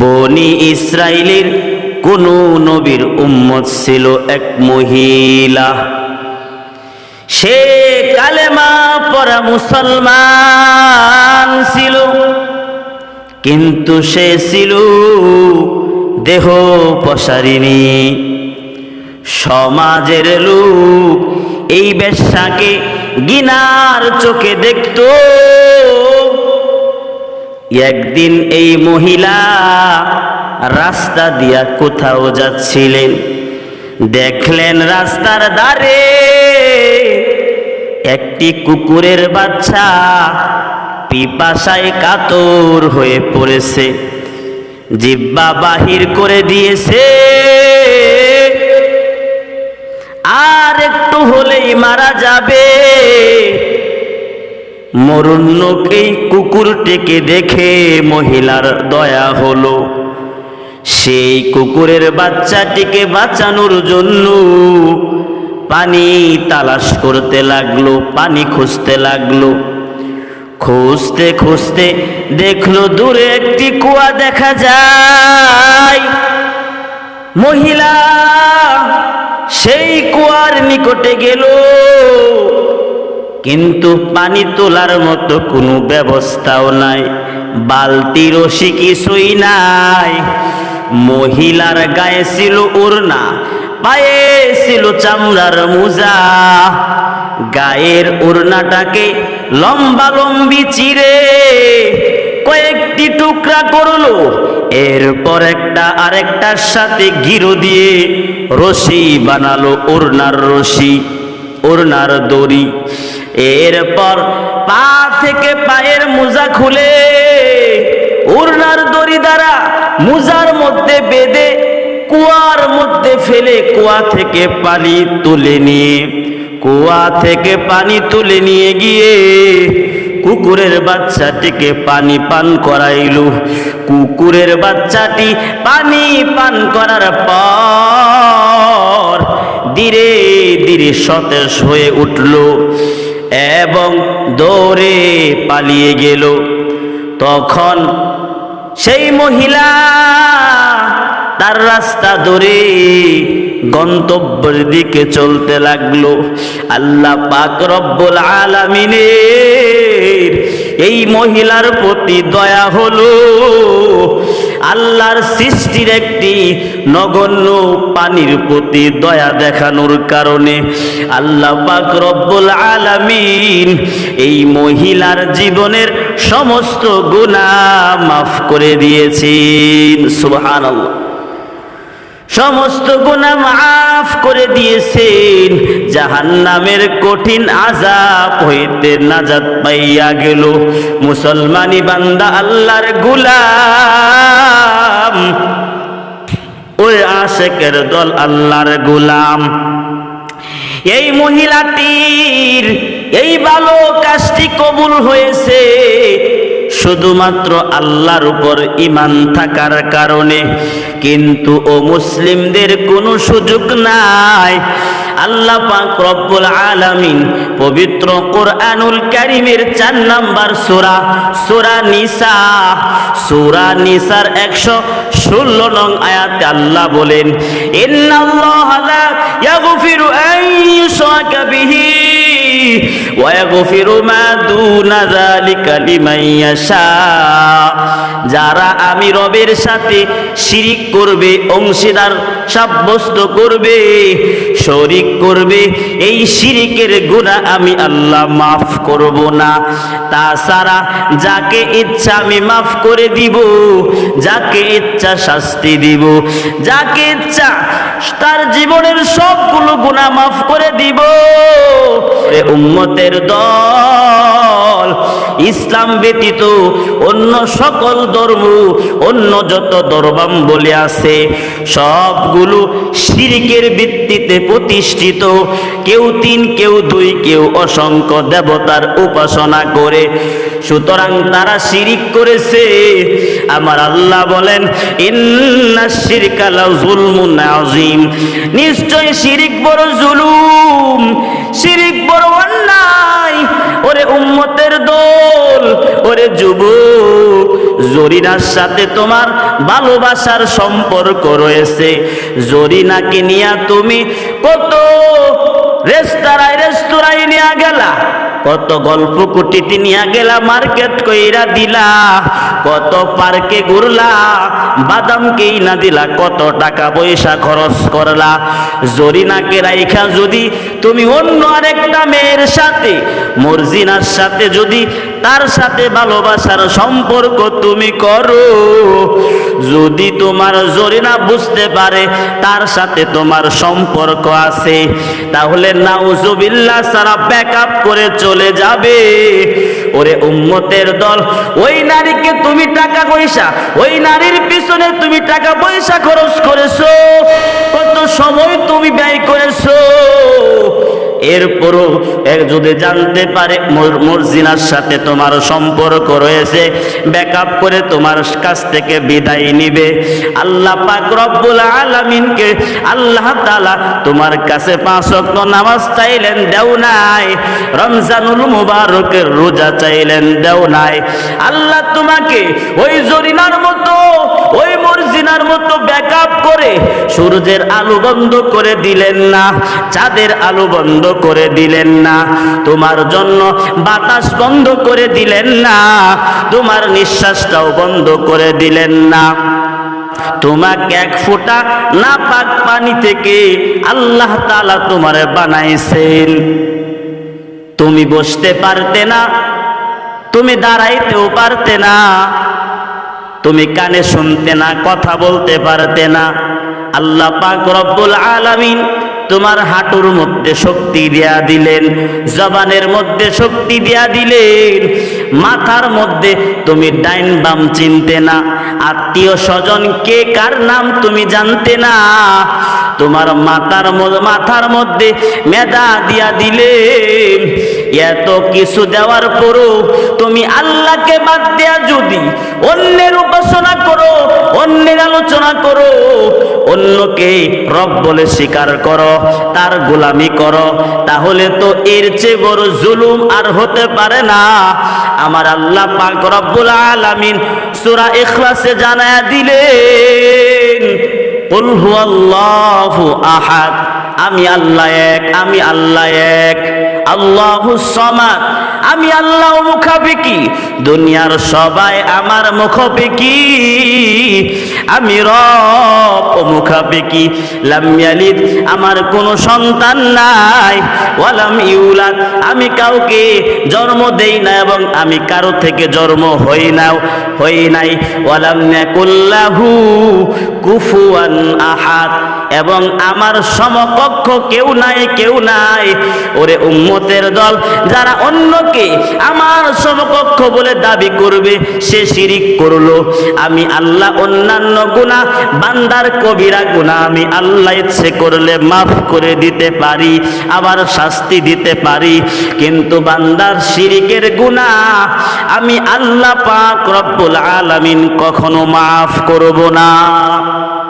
বনি ইসরায়েলের কোন নবীর উম্মত ছিল এক মহিলা। সে কালেমা পরা মুসলমান ছিল, কিন্তু সে ছিল দেহ প্রসারিণী। সমাজের লোক এই বেশ্যাকে গিনার চোখে দেখত। একদিন এই মহিলা রাস্তা দিয়া কোথাও যাচ্ছিলেন। দেখলেন রাস্তার ধারে একটি কুকুরের বাচ্চা পিপাসায় কাতর হয়ে পড়েছে। জিব্বা বাহির করে দিয়েছে। আর একটু হলেই মারা যাবে। মরুন্নক এই কুকুরটিকে দেখে মহিলার দয়া হলো। সেই কুকুরের বাচ্চাটিকে বাঁচানোর জন্য পানি তালাশ করতে লাগল, পানি খুঁজতে লাগল। খুঁজতে খুঁজতে দেখল, দূরে একটি কুয়া দেখা যায়। মহিলা সেই কুয়ার নিকটে গেল। কিন্তু পানি তোলার মতো কোনো ব্যবস্থাও নাই, বালতি রশি কিছুই নাই। মহিলার গায়ে ছিল ওড়না, পায়ে ছিল চামড়ার মোজা। গায়ের ওড়নাটাকে লম্বা লম্বি চিরে কয়েকটি টুকরা করল, এরপর একটা আরেকটার সাথে গিরো দিয়ে রশি বানালো ওড়নার রশি, ওড়নার দড়ি। এরপর পা থেকে পায়ের মোজা খুলে উড়নার দড়ি দ্বারা মোজার মধ্যে বেঁধে কুয়ার মধ্যে ফেলে কুয়া থেকে পানি তুলে নিয়ে, কুয়া থেকে পানি তুলে নিয়ে গিয়ে কুকুরের বাচ্চাটিকে পানি পান করাইল। কুকুরের বাচ্চাটি পানি পান করার পর ধীরে ধীরে সতেজ হয়ে উঠল। দৌড়ে পালিয়ে গেল। তখন সেই মহিলা তার রাস্তা ধরে গন্তব্যের দিকে চলতে লাগল। আল্লাহ পাক রব্বুল আলামিনের এই মহিলার প্রতি দয়া হলো। আল্লাহর সৃষ্টির একটি নগণ্য পানির প্রতি দয়া দেখানোর কারণে আল্লাহ পাক রব্বুল আলামিন এই মহিলার জীবনের সমস্ত গুনাহ মাফ করে দিয়েছেন। সুবহানাল্লাহ। সমস্ত গুণা মাফ করে দিয়েছেন। জাহান্নামের কঠিন আজাব হইতে নাজাত পাইয়া গেল। মুসলমানি বান্দা আল্লাহর গুলাম। ওই আশেকের দল আল্লাহর গুলাম। এই মহিলাটির এই ভালো কাজটি কবুল হয়েছে। শুধুমাত্র আল্লাহর উপর ইমান থাকার কারণে কিন্তু ও মুসলিমদের কোনো সুযোগ নাই। আল্লাহ পাক রব্বুল আলামিন পবিত্র কোরআনুল কারীমের চার নাম্বার সূরা সূরা নিসা। সূরা নিসার 116 নং আয়াতে আল্লাহ বলেন, ইন্নাল্লাহা লা ইয়াগফিরু আন বিহি। ওয়া ইয়াগফিরু মা দুনা যালিকা লিমান ইয়াশা। যারা আমি রবের সাথে শিরিক করবে অংশীদার সাব্যস্ত করবে, শরিক করবে, এই শিরিকের গুণা আমি আল্লাহ মাফ করব না। তাছাড়া যাকে ইচ্ছা আমি মাফ করে দিব, যাকে ইচ্ছা শাস্তি দিব, যাকে ইচ্ছা তার জীবনের সবগুলো গুণা মাফ করে দিব। উম্মতের দল, ইসলাম ব্যতীত অন্য সকল ধর্ম, অন্য যত ধর্মাম বলে আছে সবগুলো শিরিকের ভিত্তিতে প্রতিষ্ঠিত। কেউ তিন, কেউ দুই, কেউ অসংখ্য দেবতার উপাসনা করে। সুতরাং তারা শিরিক করেছে। আমার আল্লাহ বলেন, ইন্না শিরকালা জুলমুন আযীম। নিশ্চয় শিরিক বড় জুলুম, শিরিক বড় অন্যায়। ওরে উম্মতের দল, ওরে যুবক জরিনার সাথে তোমার ভালোবাসার সম্পর্ক রয়েছে। জরিনাকে নিয়ে তুমি কত রেস্তোরাঁয় রেস্তোরাঁয় নিয়ে গেলা, কত গল্প কুটিতে নিয়ে গেলা, মার্কেট কইরা দিলা, কত পার্কে ঘুরলা বাদাম কেই না দিলা, কত টাকা পয়সা খরচ করলা। জরিনাকে রাইখা যদি তুমি অন্য আরেকটা মেয়ের সাথে, মর্জিনার সাথে যদি তার সাথে ভালোবাসার সম্পর্ক তুমি করো। যদি তোমার জরিনা বুঝতে পারে তার সাথে তোমার সম্পর্ক আছে, তাহলে নাউজুবিল্লাহ সারা ব্যাকআপ করে চলে যাবে। ওরে উম্মতের দল, ওই নারীকে তুমি টাকা পয়সা, ওই নারীর পিছনে তুমি টাকা পয়সা খরচ করেছ। কত সময় তুমি ব্যয় করেছ? এরপরও যদি জানতে পারে, মোর- মর্জিনার সাথে তোমার সম্পর্ক রয়েছে, ব্যাকআপ করে তোমার কাছ থেকে বিদায় নিবে। আল্লাহ পাক রব্বুল আলামিনকে আল্লাহ তাআলা তোমার কাছে পাঁচ ওয়াক্ত নামাজ চাইলেন, দেও নাই। রমজানুল মুবারকের রোজা চাইলেন, দেও নাই। আল্লাহ তোমাকে ওই জরিনার মতো, ওই মর্জিনার মতো ব্যাকআপ করে সূর্যের আলো বন্ধ করে দিলেন না। চাঁদের আলো বন্ধ করে দিলেন না। তোমার জন্য বাতাস বন্ধ করে দিলেন না। তোমার নিঃশ্বাসটাও বন্ধ করে দিলেন না। তোমাকে এক ফোঁটা না পাক পানি থেকে আল্লাহ তাআলা তোমারে বানাইছেন। তুমি বসতে পারতে না, তুমি দাঁড়াইতেও পারতে না, তুমি কানে শুনতে না, কথা বলতে পারতে না। আল্লাহ পাক রব্বুল আলামিন তোমার হাঁটুর মধ্যে শক্তি দেয়া দিলেন, জবানের মধ্যে শক্তি দেয়া দিলেন, মাথার মধ্যে তুমি ডাইন বাম চিনতে না, আত্মীয় স্বজন কে কার নাম তুমি জানতে না, তোমার মাথার মাথার মধ্যে মেধা দিয়া দিলেন, এত কিছু দেওয়ার পরও তুমি আল্লাহকে বাদ দেয়া যদি অন্যের উপাসনা করো, অন্যের আলোচনা করো অন্যকে রব বলে স্বীকার করো, তার গোলামি করো। তাহলে তো এর চেয়ে বড় জুলুম আর হতে পারে না। আমার আল্লাহ পাক রব্বুল আলামিন সূরা ইখলাসে জানায়া দিলেন, কুল হুয়াল্লাহু আহাদ। আমি আল্লাহ এক, আমি আল্লাহ এক। আল্লাহু সমাদ, আমি আল্লাহ মুখাপিকি। দুনিয়ার সবাই আমার মুখাপিকি। আমি রব মুখাপিকি। লাম ইয়ালিদ, আমার কোনো সন্তান নাই। ওয়ালাম ইউলাদ, আমি কাউকে জন্ম দেই না এবং আমি কারও থেকে জন্ম হই না হই নাই। ওয়ালাম ইয়াকুল্লাহু কুফুয়ান আহাদ। এবং আমার সমকক্ষ কেউ নাই কেউ নাই। ওরে উম্মতের দল, যারা অন্যকে আমার সমকক্ষ বলে দাবি করবে, সে শিরিক করল। আমি আল্লাহ অন্যান্য গুনাহ, বান্দার কবিরা গুনাহ, আমি আল্লাহ ইচ্ছে করলে মাফ করে দিতে পারি, আবার শাস্তি দিতে পারি। কিন্তু বান্দার শিরিকের গুনাহ, আমি আল্লাহ পাক রব্বুল আলামিন কখনো মাফ করব না।